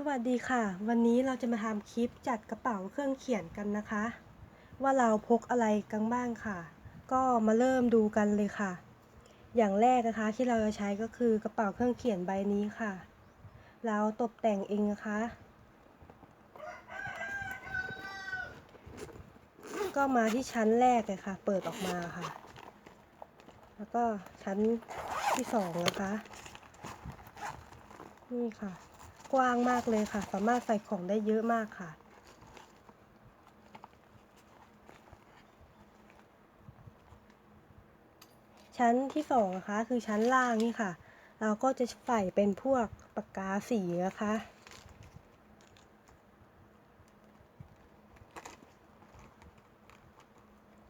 สวัสดีค่ะ วันนี้เราจะมาทำคลิปจัดกระเป๋าเครื่องเขียนกันนะคะ ว่าเราพกอะไรกันบ้างค่ะ ก็มาเริ่มดูกันเลยค่ะ อย่างแรกนะคะที่เราจะใช้ก็คือกระเป๋าเครื่องเขียนใบนี้ค่ะ เราตกแต่งเองนะคะ ก็มาที่ชั้นแรกเลยค่ะ เปิดออกมาค่ะ แล้วก็ชั้นที่สองนะคะ นี่ค่ะ กว้างมากเลยค่ะ สามารถใส่ของได้เยอะมากค่ะ ชั้นที่สองนะคะคือชั้นล่างนี่ค่ะ เราก็จะใส่เป็นพวกปากกาสีนะคะ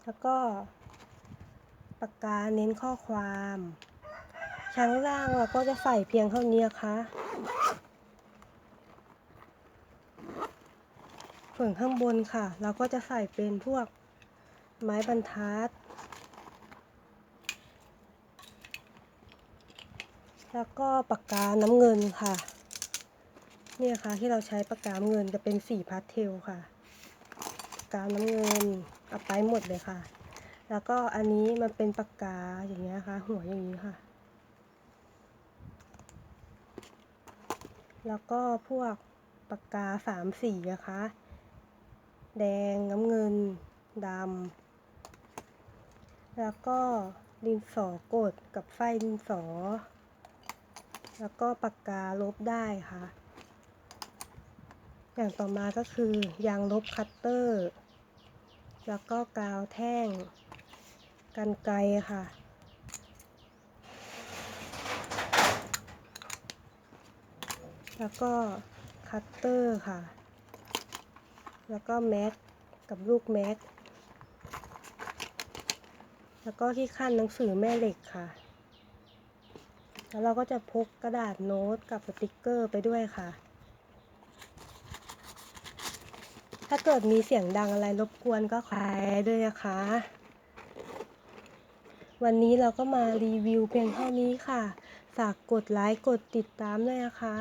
แล้วก็ปากกาเน้นข้อความ ชั้นล่างเราก็จะใส่เพียงเท่านี้นะคะ ส่วนข้างบนค่ะ เราก็จะใส่เป็นพวกไม้บรรทัด แล้วก็ปากกาน้ำเงินค่ะ เนี่ยค่ะที่เราใช้ปากกาเงินจะเป็นสีพาสเทลค่ะปากกาน้ำเงินเอาไปหมดเลยค่ะ แล้วก็อันนี้มันเป็นปากกาอย่างเงี้ยค่ะ หัวอย่างนี้ค่ะ แล้วก็พวกปากกาสามสีนะคะ แดงน้ำเงินดำแล้วก็ดินสอกดกับไฟดินสอ แล้วก็ปากกาลบได้ค่ะ อย่างต่อมาก็คือยางลบคัตเตอร์ แล้วก็กาวแท่งกันไกค่ะแล้วก็คัตเตอร์ค่ะ แล้วก็แม็กกับลูกแม็ก แล้วก็ที่ขั้นหนังสือแม่เหล็กค่ะ แล้วเราก็จะพกกระดาษโน้ตกับสติกเกอร์ไปด้วยค่ะ ถ้าเกิดมีเสียงดังอะไรรบกวนก็ขออภัยด้วยนะคะ วันนี้เราก็มารีวิวเพียงเท่านี้ค่ะ ฝากกดไลค์กดติดตามด้วยนะคะ